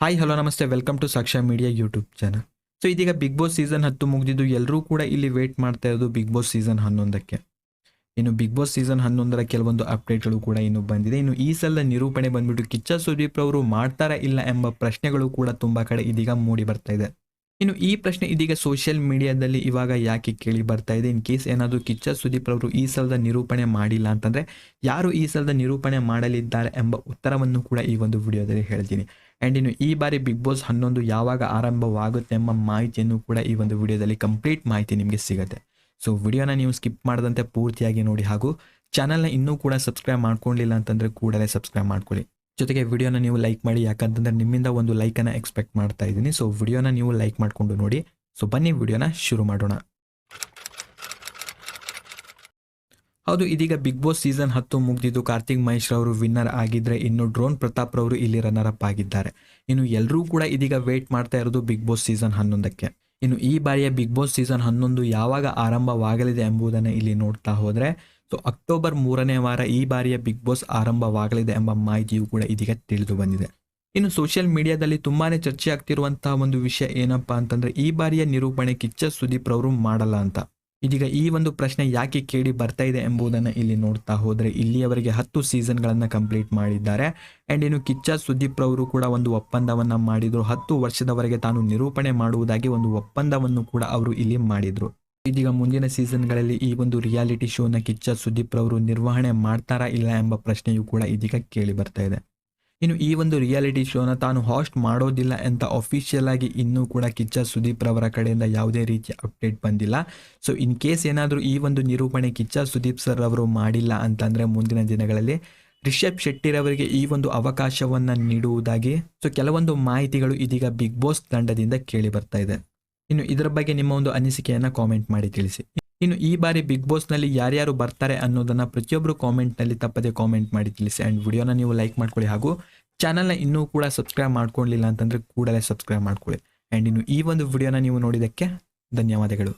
Hi hello ನಮಸ್ತೆ. Welcome to Saksha media YouTube channel so ಇದೀಗ Bigg Boss season ಹತ್ತು ಮುಗಿದಿದ್ದು ಎಲ್ಲರೂ ಕೂಡ ಇಲ್ಲಿ ವೇಟ್ ಮಾಡ್ತಾ ಇರೋದು ಬಿಗ್ ಬಾಸ್ ಸೀಸನ್ ಹನ್ನೊಂದಕ್ಕೆ. ಇನ್ನು ಬಿಗ್ ಬಾಸ್ ಸೀಸನ್ ಹನ್ನೊಂದರ ಕೆಲವೊಂದು ಅಪ್ಡೇಟ್ಗಳು ಕೂಡ ಇನ್ನು ಬಂದಿದೆ. ಇನ್ನು ಈ ಸಲ ನಿರೂಪಣೆ ಬಂದ್ಬಿಟ್ಟು ಕಿಚ್ಚ ಸುದೀಪ್ ಅವರು ಮಾಡ್ತಾರಾ ಇಲ್ಲ ಎಂಬ ಪ್ರಶ್ನೆಗಳು ಕೂಡ ತುಂಬ ಕಡೆ ಇದೀಗ ಮೂಡಿ ಬರ್ತಾ ಇದೆ. ಇನ್ನು ಈ ಪ್ರಶ್ನೆ ಇದೀಗ ಸೋಷಿಯಲ್ ಮೀಡಿಯಾದಲ್ಲಿ ಇವಾಗ ಯಾಕೆ ಕೇಳಿ ಬರ್ತಾ ಇದೆ? ಇನ್ ಕೇಸ್ ಏನಾದರೂ ಕಿಚ್ಚ ಸುದೀಪ್ ಅವರು ಈ ಸಲದ ನಿರೂಪಣೆ ಮಾಡಿಲ್ಲ ಅಂತಂದರೆ ಯಾರು ಈ ಸಲದ ನಿರೂಪಣೆ ಮಾಡಲಿದ್ದಾರೆ ಎಂಬ ಉತ್ತರವನ್ನು ಕೂಡ ಈ ಒಂದು ವಿಡಿಯೋದಲ್ಲಿ ಹೇಳ್ತೀನಿ. ಆ್ಯಂಡ್ ಇನ್ನು ಈ ಬಾರಿ ಬಿಗ್ ಬಾಸ್ ಹನ್ನೊಂದು ಯಾವಾಗ ಆರಂಭವಾಗುತ್ತೆ ಎಂಬ ಮಾಹಿತಿಯನ್ನು ಕೂಡ ಈ ಒಂದು ವಿಡಿಯೋದಲ್ಲಿ ಕಂಪ್ಲೀಟ್ ಮಾಹಿತಿ ನಿಮಗೆ ಸಿಗುತ್ತೆ. ಸೊ ವಿಡಿಯೋನ ನೀವು ಸ್ಕಿಪ್ ಮಾಡದಂತೆ ಪೂರ್ತಿಯಾಗಿ ನೋಡಿ ಹಾಗೂ ಚಾನಲ್ನ ಇನ್ನೂ ಕೂಡ ಸಬ್ಸ್ಕ್ರೈಬ್ ಮಾಡ್ಕೊಂಡಿಲ್ಲ ಅಂತಂದರೆ ಕೂಡಲೇ ಸಬ್ಸ್ಕ್ರೈಬ್ ಮಾಡ್ಕೊಳ್ಳಿ. ಜೊತೆಗೆ ವಿಡಿಯೋನ ನೀವು ಲೈಕ್ ಮಾಡಿ, ಯಾಕಂತಂದರೆ ನಿಮ್ಮಿಂದ ಒಂದು ಲೈಕನ್ನು ಎಕ್ಸ್ಪೆಕ್ಟ್ ಮಾಡ್ತಾ ಇದ್ದೀನಿ. ಸೊ ವಿಡಿಯೋನ ನೀವು ಲೈಕ್ ಮಾಡಿಕೊಂಡು ನೋಡಿ. ಸೊ ಬನ್ನಿ ವಿಡಿಯೋನ ಶುರು ಮಾಡೋಣ. ಹೌದು, ಇದೀಗ ಬಿಗ್ ಬಾಸ್ ಸೀಸನ್ ಹತ್ತು ಮುಗಿದಿದ್ದು ಕಾರ್ತಿಕ್ ಮಹೇಶ್ ರವರು ವಿನ್ನರ್ ಆಗಿದ್ರೆ ಇನ್ನು ಡ್ರೋನ್ ಪ್ರತಾಪ್ ರವರು ಇಲ್ಲಿ ರನ್ನರ್ ಅಪ್ ಆಗಿದ್ದಾರೆ. ಇನ್ನು ಎಲ್ಲರೂ ಕೂಡ ಇದೀಗ ವೇಟ್ ಮಾಡ್ತಾ ಇರೋದು ಬಿಗ್ ಬಾಸ್ ಸೀಸನ್ ಹನ್ನೊಂದಕ್ಕೆ. ಇನ್ನು ಈ ಬಾರಿಯ ಬಿಗ್ ಬಾಸ್ ಸೀಸನ್ ಹನ್ನೊಂದು ಯಾವಾಗ ಆರಂಭವಾಗಲಿದೆ ಎಂಬುದನ್ನು ಇಲ್ಲಿ ನೋಡ್ತಾ ಹೋದರೆ ಸೊ ಅಕ್ಟೋಬರ್ ಮೂರನೇ ವಾರ ಈ ಬಾರಿಯ ಬಿಗ್ ಬಾಸ್ ಆರಂಭವಾಗಲಿದೆ ಎಂಬ ಮಾಹಿತಿಯು ಕೂಡ ಇದೀಗ ತಿಳಿದು ಬಂದಿದೆ. ಇನ್ನು ಸೋಷಿಯಲ್ ಮೀಡಿಯಾದಲ್ಲಿ ತುಂಬಾನೇ ಚರ್ಚೆ ಆಗ್ತಿರುವಂತಹ ಒಂದು ವಿಷಯ ಏನಪ್ಪಾ ಅಂತಂದ್ರೆ, ಈ ಬಾರಿಯ ನಿರೂಪಣೆ ಕಿಚ್ಚ ಸುದೀಪ್ ರವರು ಮಾಡಲ್ಲ ಅಂತ. ಇದೀಗ ಈ ಒಂದು ಪ್ರಶ್ನೆ ಯಾಕೆ ಕೇಳಿ ಬರ್ತಾ ಇದೆ ಎಂಬುದನ್ನು ಇಲ್ಲಿ ನೋಡ್ತಾ ಹೋದರೆ ಇಲ್ಲಿಯವರೆಗೆ ಹತ್ತು ಸೀಸನ್ಗಳನ್ನು ಕಂಪ್ಲೀಟ್ ಮಾಡಿದ್ದಾರೆ. ಆ್ಯಂಡ್ ಇನ್ನು ಕಿಚ್ಚ ಸುದೀಪ್ ರವರು ಕೂಡ ಒಂದು ಒಪ್ಪಂದವನ್ನು ಮಾಡಿದರು. ಹತ್ತು ವರ್ಷದವರೆಗೆ ತಾನು ನಿರೂಪಣೆ ಮಾಡುವುದಾಗಿ ಒಂದು ಒಪ್ಪಂದವನ್ನು ಕೂಡ ಅವರು ಇಲ್ಲಿ ಮಾಡಿದರು. ಇದೀಗ ಮುಂದಿನ ಸೀಸನ್ಗಳಲ್ಲಿ ಈ ಒಂದು ರಿಯಾಲಿಟಿ ಶೋನ ಕಿಚ್ಚ ಸುದೀಪ್ ರವರು ನಿರ್ವಹಣೆ ಮಾಡ್ತಾರಾ ಇಲ್ಲ ಎಂಬ ಪ್ರಶ್ನೆಯೂ ಕೂಡ ಇದೀಗ ಕೇಳಿ ಬರ್ತಾ ಇದೆ. ಇನ್ನು ಈ ಒಂದು ರಿಯಾಲಿಟಿ ಶೋನ ತಾನು ಹಾಸ್ಟ್ ಮಾಡೋದಿಲ್ಲ ಅಂತ ಅಫಿಷಿಯಲ್ ಆಗಿ ಇನ್ನೂ ಕೂಡ ಕಿಚ್ಚ ಸುದೀಪ್ ರವರ ಕಡೆಯಿಂದ ಯಾವುದೇ ರೀತಿಯ ಅಪ್ಡೇಟ್ ಬಂದಿಲ್ಲ. ಸೊ ಇನ್ ಕೇಸ್ ಏನಾದರೂ ಈ ಒಂದು ನಿರೂಪಣೆ ಕಿಚ್ಚ ಸುದೀಪ್ ಸರ್ ಅವರು ಮಾಡಿಲ್ಲ ಅಂತಂದರೆ ಮುಂದಿನ ದಿನಗಳಲ್ಲಿ ರಿಷಬ್ ಶೆಟ್ಟಿರವರಿಗೆ ಈ ಒಂದು ಅವಕಾಶವನ್ನು ನೀಡುವುದಾಗಿ. ಸೊ ಕೆಲವೊಂದು ಮಾಹಿತಿಗಳು ಇದೀಗ ಬಿಗ್ ಬಾಸ್ ತಂಡದಿಂದ ಕೇಳಿ ಬರ್ತಾ ಇದೆ. ಇನ್ನು ಇದರ ಬಗ್ಗೆ ನಿಮ್ಮ ಒಂದು ಅನಿಸಿಕೆಯನ್ನು ಕಾಮೆಂಟ್ ಮಾಡಿ ತಿಳಿಸಿ. ಇನ್ನು ಈ ಬಾರಿ ಬಿಗ್ ಬಾಸ್ನಲ್ಲಿ ಯಾರ್ಯಾರು ಬರ್ತಾರೆ ಅನ್ನೋದನ್ನ ಪ್ರತಿಯೊಬ್ಬರು ಕಾಮೆಂಟ್ನಲ್ಲಿ ತಪ್ಪದೆ ಕಾಮೆಂಟ್ ಮಾಡಿ ತಿಳಿಸಿ. ಆ್ಯಂಡ್ ವಿಡಿಯೋನ ನೀವು ಲೈಕ್ ಮಾಡ್ಕೊಳ್ಳಿ ಹಾಗೂ ಚಾನಲ್ನ ಇನ್ನೂ ಕೂಡ ಸಬ್ಸ್ಕ್ರೈಬ್ ಮಾಡ್ಕೊಳ್ಳಿಲ್ಲ ಅಂತಂದರೆ ಕೂಡಲೇ ಸಬ್ಸ್ಕ್ರೈಬ್ ಮಾಡ್ಕೊಳ್ಳಿ. ಆ್ಯಂಡ್ ಇನ್ನು ಈ ಒಂದು ವಿಡಿಯೋನ ನೀವು ನೋಡಿದ್ದಕ್ಕೆ ಧನ್ಯವಾದಗಳು.